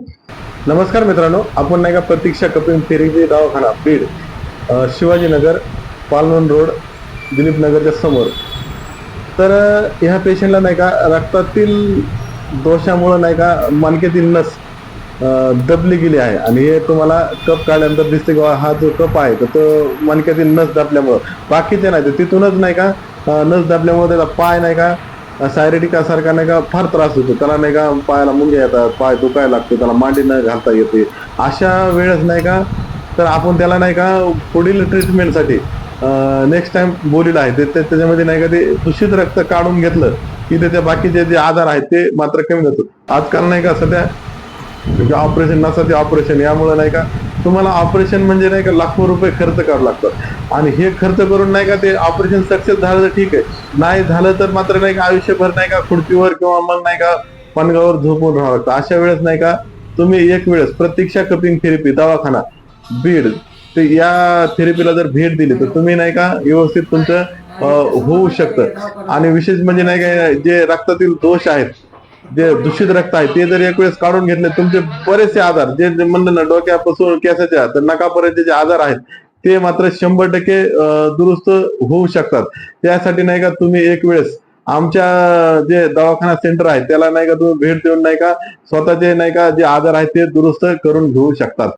नमस्कार मित्रांनो आपण नाही का प्रतीक्षा कपिल थेरपी दवाखाना बीड शिवाजीनगर पालवन रोड दिलीप नगरच्या समोर. तर ह्या पेशंटला नाही का रक्तातील दोषामुळं नाही का मानकेतील नस दबली गेली आहे. आणि हे तुम्हाला कप काढल्यानंतर दिसते की हा जो कप आहे तर तो मानक्यातील नस दाबल्यामुळं. बाकीचे नाही तर तिथूनच नाही का नस दाबल्यामुळे त्याचा पाय नाही का सायरेटिका सारखा नाही का फार त्रास होतो. त्याला नाही का पायाला मुंग्या येतात पाय दुखायला लागतो त्याला मांडी न घालता येते. अशा वेळेस नाही का तर आपण त्याला नाही का पुढील ट्रीटमेंटसाठी नेक्स्ट टाइम बोलीला आहे. ते त्याच्यामध्ये नाही का ते दूषित रक्त काढून घेतलं की त्याच्या बाकीचे जे आजार आहेत ते मात्र कमी होतात. आजकाल नाही का सध्या ऑपरेशन नसाचे ऑपरेशन यामुळे नाही का तुम्हाला ऑपरेशन म्हणजे नाही का लाखो रुपये खर्च करावं लागतात. आणि हे खर्च करून नाही का ते ऑपरेशन सक्सेस झालं तर ठीक आहे. नाही झालं तर मात्र नाही का आयुष्यभर नाही का खुर्चीवर किंवा मग नाही का पणगावर झोपून राहावं लागतं. अशा वेळेस नाही का तुम्ही एक वेळेस प्रतीक्षा कपिंग थेरपी दवाखाना बीड ते या थेरपीला जर भेट दिली तर तुम्ही नाही का व्यवस्थित तुमचं होऊ शकतं. आणि विशेष म्हणजे नाही का जे रक्तातील दोष आहेत जे दूषित रक्त आहे ते जर एक वेळेस काढून घेतले तुमचे बरेचसे आजार जे जे म्हणलं ना डोक्यापासून केसाच्या तर नकापर्यंत जे आजार आहेत ते मात्र शंभर टक्के दुरुस्त होऊ शकतात. त्यासाठी नाही का तुम्ही एक वेळेस आमच्या जे दवाखाना सेंटर आहे त्याला नाही का तुम्ही भेट देऊन नाही का स्वतःचे नाही का जे आजार आहेत ते दुरुस्त करून घेऊ शकतात.